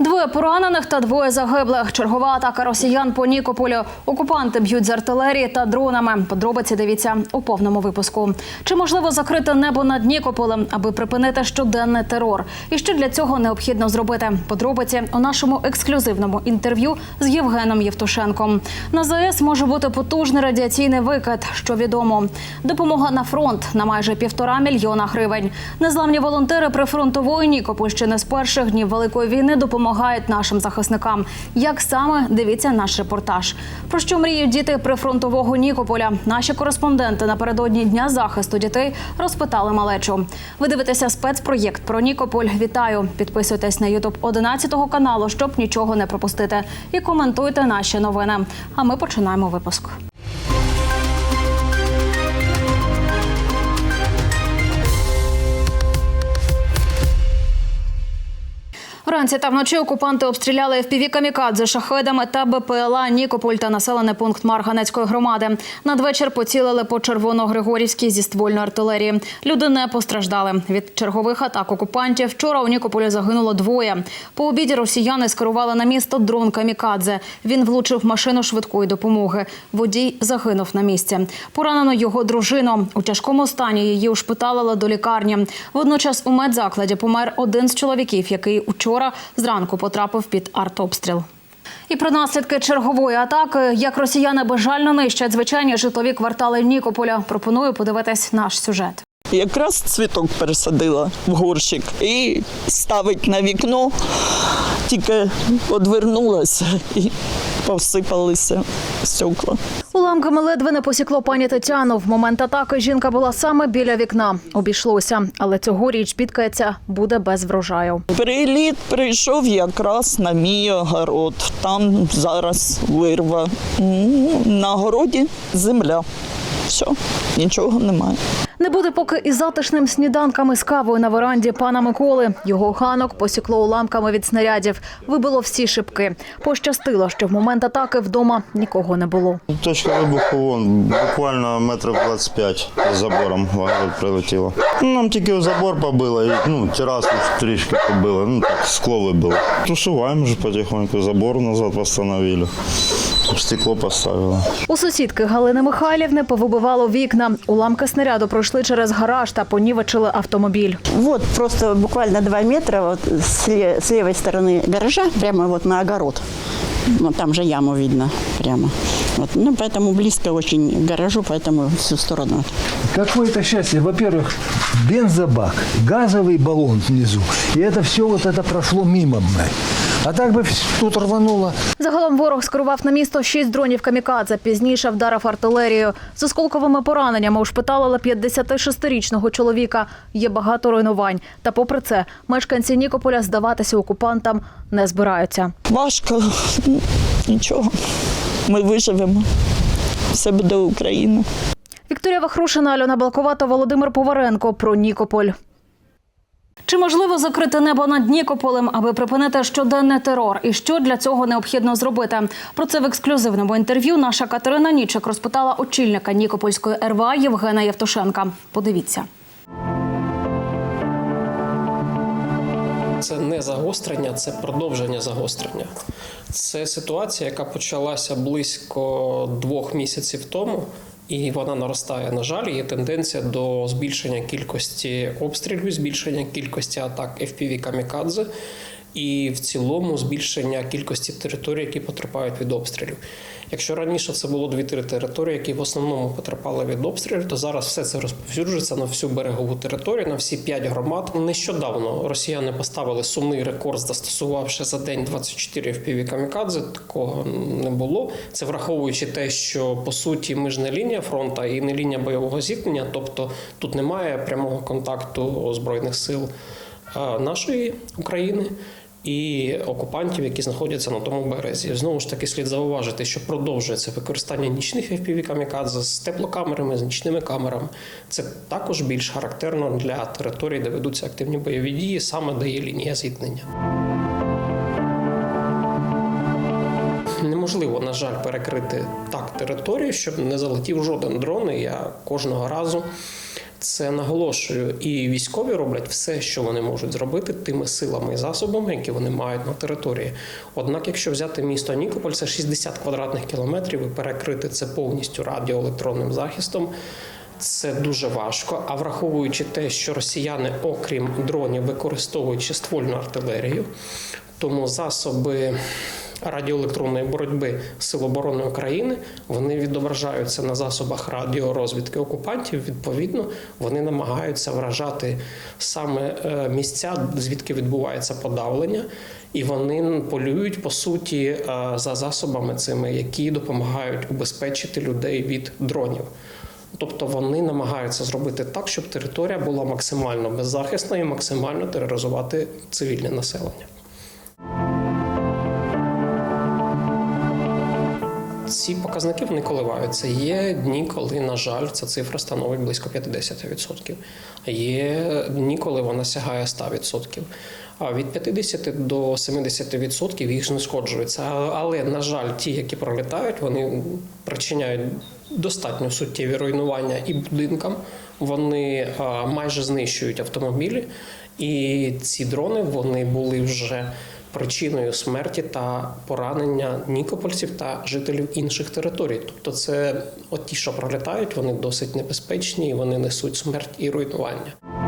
Двоє поранених та двоє загиблих. Чергова атака росіян по Нікополю. Окупанти б'ють з артилерії та дронами. Подробиці дивіться у повному випуску. Чи можливо закрити небо над Нікополем, аби припинити щоденний терор? І що для цього необхідно зробити? Подробиці у нашому ексклюзивному інтерв'ю з Євгеном Євтушенком. На ЗАЕС може бути потужний радіаційний викид, що відомо. Допомога на фронт на майже півтора мільйона гривень. Незламні волонтери прифронтової Нікопольщини з перших днів великої війни допомагають нашим захисникам. Як саме дивіться наш репортаж? Про що мріють діти прифронтового Нікополя? Наші кореспонденти напередодні дня захисту дітей розпитали малечу. Ви дивитеся спецпроєкт про Нікополь. Вітаю! Підписуйтесь на Ютуб 11 каналу, щоб нічого не пропустити. І коментуйте наші новини. А ми починаємо випуск. Вранці та вночі окупанти обстріляли FPV камікадзе шахедами та БПЛА Нікополь та населений пункт Марганецької громади. Надвечір поцілили по Червоногригорівській зі ствольної артилерії. Люди не постраждали від чергових атак окупантів. Вчора у Нікополі загинуло двоє. По обіді росіяни скерували на місто дрон камікадзе. Він влучив машину швидкої допомоги. Водій загинув на місці. Поранено його дружину. У тяжкому стані її ушпиталили до лікарні. Водночас у медзакладі помер один з чоловіків, який учора зранку потрапив під артобстріл. І про наслідки чергової атаки, як росіяни безжально нищать звичайні житлові квартали Нікополя. Пропоную подивитись наш сюжет. Якраз цвіток пересадила в горщик і ставить на вікно, тільки одвернулася і посипалися стекла. Уламками ледве не посікло пані Тетяну. В момент атаки жінка була саме біля вікна. Обійшлося, але цьогоріч бідкається буде без врожаю. Приліт прийшов якраз на мій огород. Там зараз вирва. На городі земля. Все, нічого немає. Не буде поки і затишним сніданками з кавою на веранді пана Миколи. Його ганок посікло уламками від снарядів. Вибило всі шибки. Пощастило, що в момент атаки вдома нікого не було. Точка вибуху вон, буквально метрів 25 з забором в огород прилетіло. Нам тільки забор побило, і ну, терасу трішки побило, ну так, скло вибило. Тушуваємо вже потихоньку, забор назад восстановили Стекло поставили. У сусідки Галини Михайлівни повибивало вікна. Уламки снаряду пройшли через гараж та понівечили автомобіль. Вот просто буквально 2 метра вот с, ле- с левой стороны гаража, прямо вот на огород. Ну, там же яму видно прямо. Вот. Ну, поэтому близко очень к гаражу, поэтому всю сторону. Какое-то счастье. Во-первых, бензобак, газовый баллон внизу. И это все вот это прошло мимо мной. А так бы вс- тут рвануло. Загалом ворог скерував на місто шість дронів камікадзе. Пізніше вдарив артилерію. З осколковими пораненнями ушпиталили 56-річного чоловіка. Є багато руйнувань. Та попри це, мешканці Нікополя здаватися окупантам не збираються. Важко, нічого. Ми виживемо. Все буде Україна. Вікторія Вахрушина, Альона Балкова та Володимир Поваренко про Нікополь. Чи можливо закрити небо над Нікополем, аби припинити щоденний терор? І що для цього необхідно зробити? Про це в ексклюзивному інтерв'ю наша Катерина Нічик розпитала очільника Нікопольської РВА Євгена Євтушенка. Подивіться. Це не загострення, це продовження загострення. Це ситуація, яка почалася близько двох місяців тому, і вона наростає. На жаль, є тенденція до збільшення кількості обстрілів, збільшення кількості атак FPV камікадзе. І в цілому збільшення кількості територій, які потерпають від обстрілів. Якщо раніше це було дві-три території, які в основному потерпали від обстрілів, то зараз все це розповсюджується на всю берегову територію, на всі п'ять громад. Нещодавно росіяни поставили сумний рекорд, застосувавши за день 24 FPV камікадзе. Такого не було. Це враховуючи те, що по суті ми ж не лінія фронту і не лінія бойового зіткнення, тобто тут немає прямого контакту збройних сил е, нашої України і окупантів, які знаходяться на тому березі. Знову ж таки, слід зауважити, що продовжується використання нічних fpv камікадзе з теплокамерами, з нічними камерами. Це також більш характерно для територій, де ведуться активні бойові дії, саме де є лінія зіткнення. Неможливо, на жаль, перекрити так територію, щоб не залетів жоден дрон. І я кожного разу Це наголошую, і військові роблять все, що вони можуть зробити тими силами і засобами, які вони мають на території. Однак, якщо взяти місто Нікополь, це 60 квадратних кілометрів, і перекрити це повністю радіоелектронним захистом. Це дуже важко. А враховуючи те, що росіяни, окрім дронів, використовують ще ствольну артилерію, тому засоби радіоелектронної боротьби Сил оборони України вони відображаються на засобах радіорозвідки окупантів. Відповідно, вони намагаються вражати саме е, місця, звідки відбувається подавлення, і вони полюють по суті е, за засобами цими, які допомагають убезпечити людей від дронів. Тобто вони намагаються зробити так, щоб територія була максимально беззахисна і максимально тероризувати цивільне населення. Ці показники вони коливаються. Є дні, коли, на жаль, ця цифра становить близько 50%. Є дні, коли вона сягає 100%. А від 50 до 70% їх знешкоджується. Але, на жаль, ті, які пролітають, вони причиняють достатньо суттєві руйнування і будинкам. Вони майже знищують автомобілі. І ці дрони вони були вже причиною смерті та поранення нікопольців та жителів інших територій. Тобто, це от ті, що пролітають, вони досить небезпечні і вони несуть смерть і руйнування.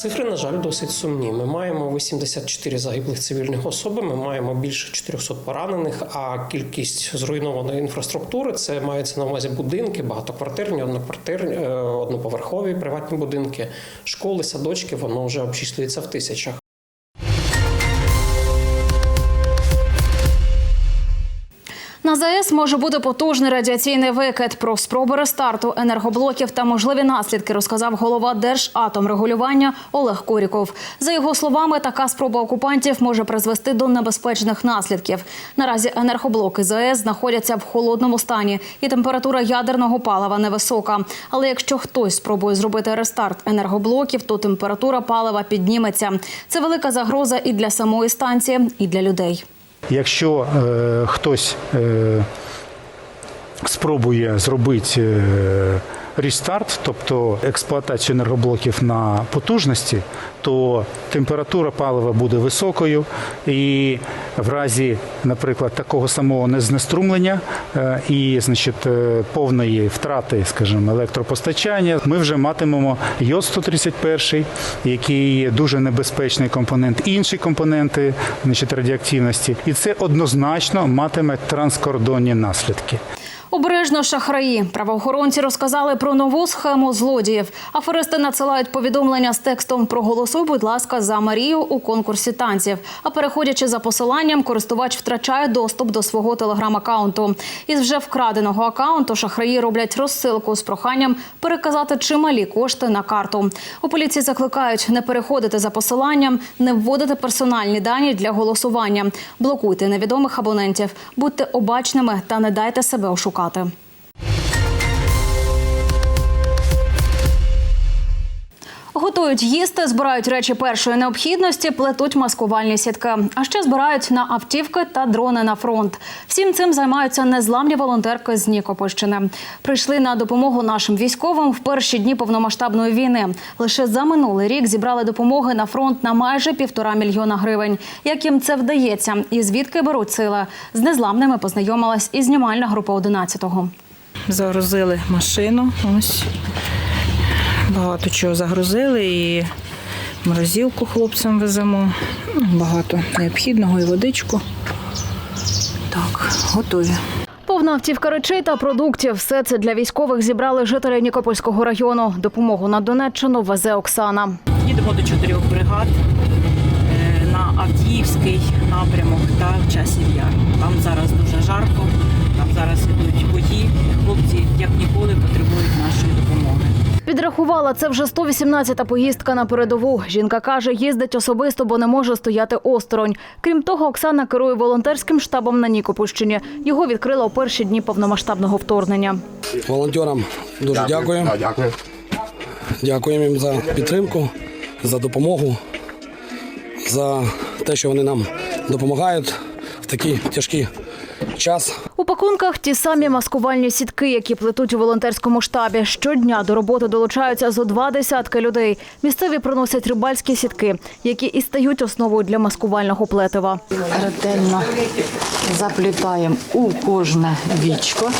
Цифри, на жаль, досить сумні. Ми маємо 84 загиблих цивільних особи, ми маємо більше 400 поранених, а кількість зруйнованої інфраструктури це мається на увазі будинки, багатоквартирні, одноквартирні, е, одноповерхові приватні будинки, школи, садочки, воно вже обчислюється в тисячах. На ЗАЕС може бути потужний радіаційний викид. Про спроби рестарту енергоблоків та можливі наслідки розказав голова Держатомрегулювання Олег Коріков. За його словами, така спроба окупантів може призвести до небезпечних наслідків. Наразі енергоблоки ЗАЕС знаходяться в холодному стані, і температура ядерного палива невисока. Але якщо хтось спробує зробити рестарт енергоблоків, то температура палива підніметься. Це велика загроза і для самої станції, і для людей. Якщо е, хтось е, спробує зробити е, рестарт, тобто експлуатацію енергоблоків на потужності, то температура палива буде високою, і в разі, наприклад, такого самого незнеструмлення е, і значить, е, повної втрати, скажімо, електропостачання, ми вже матимемо йод 131, який дуже небезпечний компонент, інші компоненти значить, радіоактивності, і це однозначно матиме транскордонні наслідки. Обережно шахраї. Правоохоронці розказали про нову схему злодіїв. Аферисти надсилають повідомлення з текстом Проголосуй, будь ласка, за Марію у конкурсі танців. А переходячи за посиланням, користувач втрачає доступ до свого телеграм-акаунту. Із вже вкраденого акаунту шахраї роблять розсилку з проханням переказати чималі кошти на карту. У поліції закликають не переходити за посиланням, не вводити персональні дані для голосування. Блокуйте невідомих абонентів, будьте обачними та не дайте себе ошукати адвокати. Готують їсти, збирають речі першої необхідності, плетуть маскувальні сітки. А ще збирають на автівки та дрони на фронт. Всім цим займаються незламні волонтерки з Нікопольщини. Прийшли на допомогу нашим військовим в перші дні повномасштабної війни. Лише за минулий рік зібрали допомоги на фронт на майже півтора мільйона гривень. Як їм це вдається, і звідки беруть сили? З незламними познайомилась і знімальна група 11-го. Загрузили машину. Ось багато чого загрузили і морозилку хлопцям веземо. Багато необхідного і водичку. Так, готові. Повна автівка речей та продуктів. Все це для військових зібрали жителі Нікопольського району. Допомогу на Донеччину везе Оксана. Їдемо до чотирьох бригад е, на Авдіївський напрямок та в часів яр. Там зараз дуже жарко, там зараз ідуть бої. Хлопці як ніколи потребують нашої. Підрахувала це вже 118-та поїздка на передову. Жінка каже, їздить особисто, бо не може стояти осторонь. Крім того, Оксана керує волонтерським штабом на Нікопольщині. Його відкрила у перші дні повномасштабного вторгнення. Волонтерам дуже дякую. Дякую. Дякуємо їм за підтримку, за допомогу, за те, що вони нам допомагають в такий тяжкий час. Пакунках ті самі маскувальні сітки, які плетуть у волонтерському штабі. Щодня до роботи долучаються зо два десятки людей. Місцеві приносять рибальські сітки, які і стають основою для маскувального плетива. ретельно заплітаємо у кожне вічко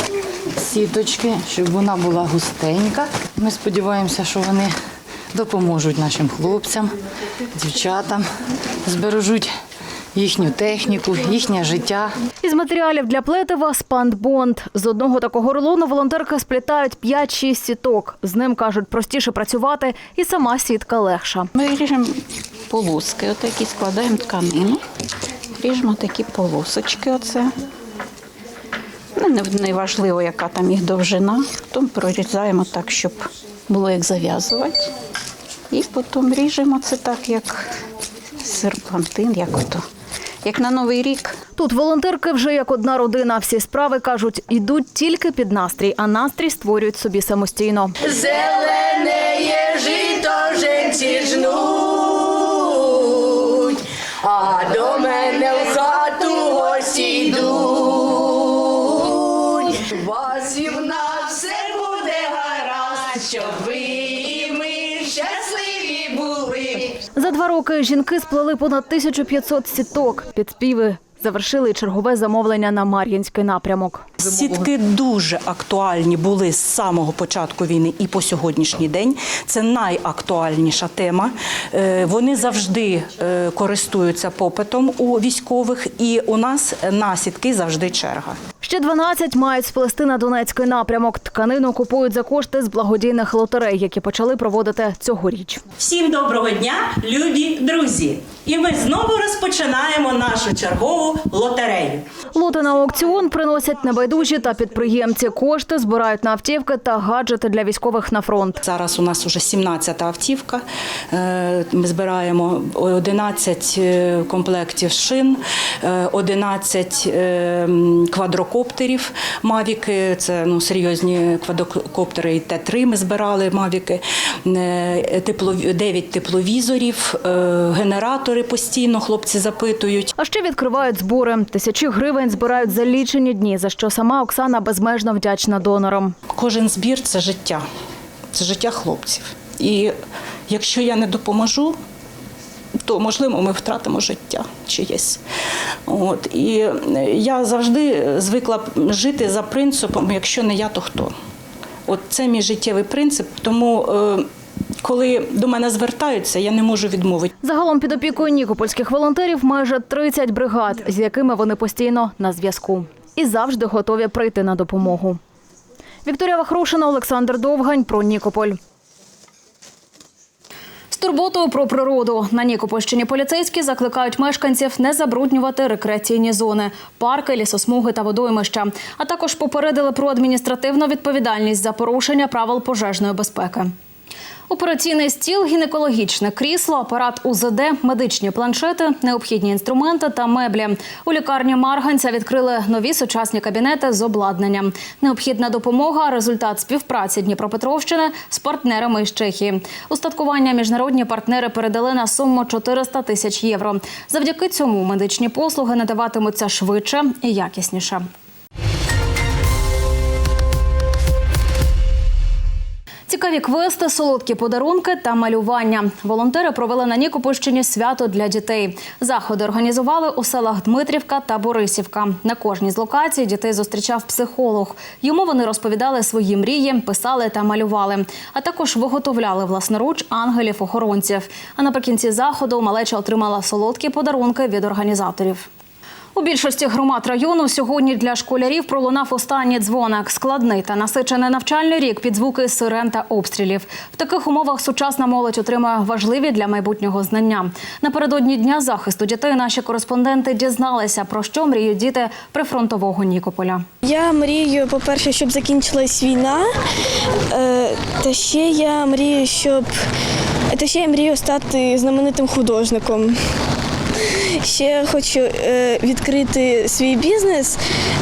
сіточки, щоб вона була густенька. Ми сподіваємося, що вони допоможуть нашим хлопцям, дівчатам, збережуть їхню техніку, їхнє життя. Із матеріалів для плетива спандбонд. З одного такого рулону волонтерки сплітають 5-6 сіток. З ним кажуть, простіше працювати, і сама сітка легша. Ми ріжемо полоски, отакі складаємо тканину. Ріжемо такі полосочки. Оце. Ну, не, не важливо, яка там їх довжина. Потім прорізаємо так, щоб було як зав'язувати. І потім ріжемо це так, як серпантин, як ото. Як на Новий рік. Тут волонтерки вже як одна родина. Всі справи кажуть, ідуть тільки під настрій, а настрій створюють собі самостійно. Зелене жито жінці жнуть, жінки сплели понад 1500 сіток. Під співи завершили чергове замовлення на Мар'їнський напрямок. Сітки дуже актуальні були з самого початку війни і по сьогоднішній день. Це найактуальніша тема. Е, Вони завжди е, користуються попитом у військових, і у нас на сітки завжди черга. Ще 12 мають сплести на Донецький напрямок. Тканину купують за кошти з благодійних лотерей, які почали проводити цьогоріч. Всім доброго дня, любі друзі! І ми знову розпочинаємо нашу чергову лотерею. Лоти на аукціон приносять небайдужі та підприємці. Кошти збирають на автівки та гаджети для військових на фронт. Зараз у нас уже 17-та автівка. Е, Ми збираємо 11 е, комплектів шин, е, 11 е, квадрокоптерів Мавіки. Це ну, серйозні квадрокоптери і Т-3 ми збирали Мавіки, Е, 9 тепловізорів, генератори постійно хлопці запитують. А ще відкривають збори. Тисячі гривень збирають за лічені дні, за що сама Оксана безмежно вдячна донорам. Кожен збір це життя, це життя хлопців. І якщо я не допоможу, то можливо ми втратимо життя чиєсь. От і я завжди звикла жити за принципом, якщо не я, то хто. От це мій життєвий принцип. Тому е, коли до мене звертаються, я не можу відмовити. Загалом під опікою нікопольських волонтерів майже 30 бригад, з якими вони постійно на зв'язку і завжди готові прийти на допомогу. Вікторія Вахрушина, Олександр Довгань про Нікополь. З турботою про природу на Нікопольщині поліцейські закликають мешканців не забруднювати рекреаційні зони, парки, лісосмуги та водоймища, а також попередили про адміністративну відповідальність за порушення правил пожежної безпеки. Операційний стіл, гінекологічне крісло, апарат УЗД, медичні планшети, необхідні інструменти та меблі. У лікарні Марганця відкрили нові сучасні кабінети з обладнанням. Необхідна допомога результат співпраці Дніпропетровщини з партнерами із Чехії. Устаткування міжнародні партнери передали на суму 400 тисяч євро. Завдяки цьому медичні послуги надаватимуться швидше і якісніше. Цікаві квести, солодкі подарунки та малювання. Волонтери провели на Нікопольщині свято для дітей. Заходи організували у селах Дмитрівка та Борисівка. На кожній з локацій дітей зустрічав психолог. Йому вони розповідали свої мрії, писали та малювали, а також виготовляли власноруч ангелів-охоронців. А наприкінці заходу малеча отримала солодкі подарунки від організаторів. У більшості громад району сьогодні для школярів пролунав останній дзвоник. Складний та насичений навчальний рік під звуки сирен та обстрілів. В таких умовах сучасна молодь отримує важливі для майбутнього знання. Напередодні дня захисту дітей наші кореспонденти дізналися про що мріють діти прифронтового Нікополя. Я мрію, по-перше, щоб закінчилась війна. Е, Та ще я мрію, щоб та ще я мрію стати знаменитим художником. Ще хочу е, відкрити свій бізнес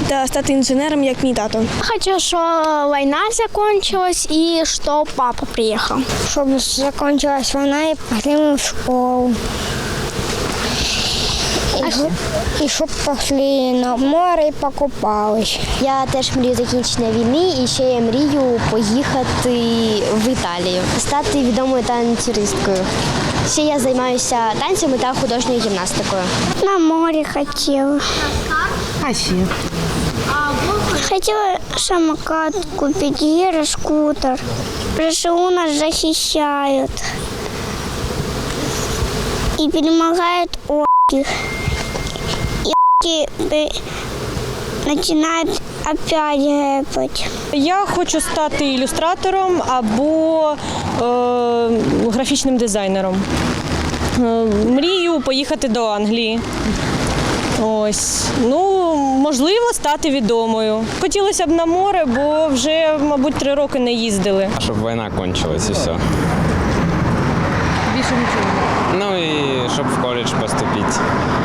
та стати інженером, як мій тато. Хочу, чтобы война закончилась и чтобы папа приехал. Чтобы закончилась война и пошли мы в школу. І, і щоб пішли на море і покупались. Я теж мрію закінчення війни і ще я мрію поїхати в Італію, стати відомою танцюристкою. Ще я займаюся танцями та художньою гімнастикою. На морі хотіла. А ще? Хотела самокат купить, гироскутер. ПРШУ нас защищают. И перемогают орки. И орки пе- начинают опять гэпать. Я хочу стати ілюстратором або е, графічним дизайнером. Е, мрію поїхати до Англії. Ось. Ну, можливо, стати відомою. Хотілося б на море, бо вже, мабуть, три роки не їздили. Щоб війна кончилась і все. Більше нічого. Ну і щоб в коледж поступити.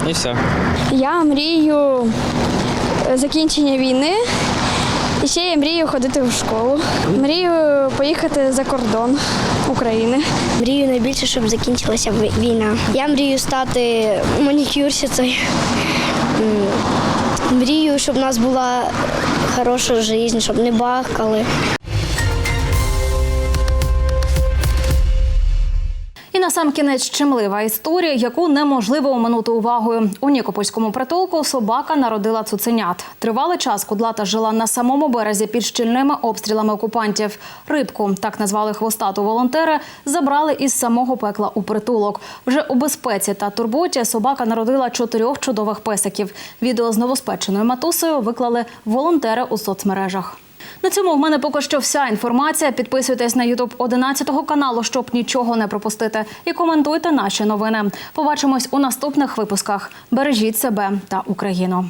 І все. Я мрію закінчення війни. І ще я мрію ходити в школу. Мрію поїхати за кордон України. Мрію найбільше, щоб закінчилася війна. Я мрію стати манікюрщицею. Мрію, щоб у нас була хороша життя, щоб не бахкали. На сам кінець чимлива історія, яку неможливо оминути увагою. У Нікопольському притулку собака народила цуценят. Тривалий час кудлата жила на самому березі під щільними обстрілами окупантів. Рибку, так назвали хвостату волонтери, забрали із самого пекла у притулок. Вже у безпеці та турботі собака народила чотирьох чудових песиків. Відео з новоспеченою матусею виклали волонтери у соцмережах. На цьому в мене поки що вся інформація. Підписуйтесь на Ютуб 11 каналу, щоб нічого не пропустити. І коментуйте наші новини. Побачимось у наступних випусках. Бережіть себе та Україну.